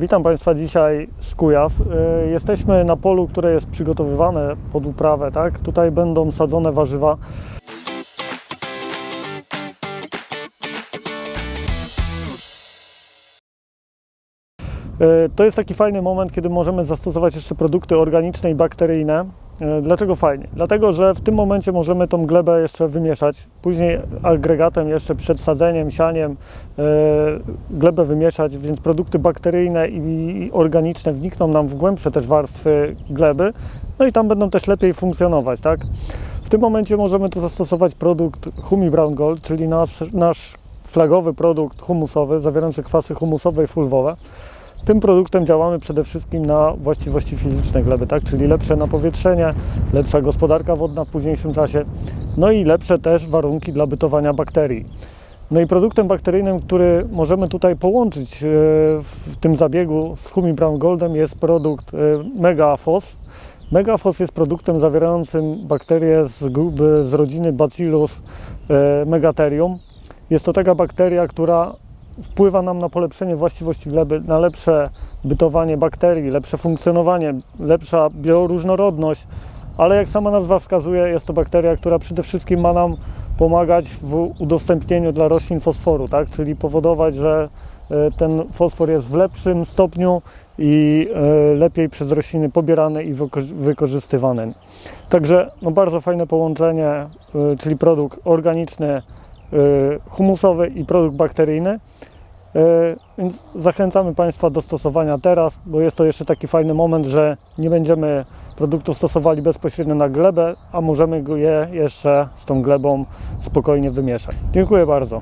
Witam Państwa dzisiaj z Kujaw. Y, Jesteśmy na polu, które jest przygotowywane pod uprawę. Tak? Tutaj będą sadzone warzywa. Y, To jest taki fajny moment, kiedy możemy zastosować jeszcze produkty organiczne i bakteryjne. Y, Dlaczego fajnie? Dlatego, że w tym momencie możemy tą glebę jeszcze wymieszać. Później agregatem jeszcze przed sadzeniem, sianiem y, glebę wymieszać, więc produkty bakteryjne i organiczne wnikną nam w głębsze też warstwy gleby, no i tam będą też lepiej funkcjonować, tak? W tym momencie możemy tu zastosować produkt Humi Brown Gold, czyli nasz, nasz flagowy produkt humusowy, zawierający kwasy humusowe i fulwowe. Tym produktem działamy przede wszystkim na właściwości fizyczne gleby, tak? czyli lepsze napowietrzenie, lepsza gospodarka wodna w późniejszym czasie, no i lepsze też warunki dla bytowania bakterii. No i produktem bakteryjnym, który możemy tutaj połączyć e, w tym zabiegu z Humi Brown Goldem jest produkt e, Megafos. Megafos jest produktem zawierającym bakterie z, grupy- z rodziny Bacillus e, megatherium. Jest to taka bakteria, która wpływa nam na polepszenie właściwości gleby, na lepsze bytowanie bakterii, lepsze funkcjonowanie, lepsza bioróżnorodność, ale jak sama nazwa wskazuje, jest to bakteria, która przede wszystkim ma nam pomagać w udostępnieniu dla roślin fosforu, tak? czyli powodować, że e, ten fosfor jest w lepszym stopniu i e, lepiej przez rośliny pobierany i wyko- wykorzystywany. Także no bardzo fajne połączenie, e, czyli produkt organiczny, humusowy i produkt bakteryjny. E, Więc zachęcamy Państwa do stosowania teraz, bo jest to jeszcze taki fajny moment, że nie będziemy produktów stosowali bezpośrednio na glebę, a możemy je jeszcze z tą glebą spokojnie wymieszać. Dziękuję bardzo.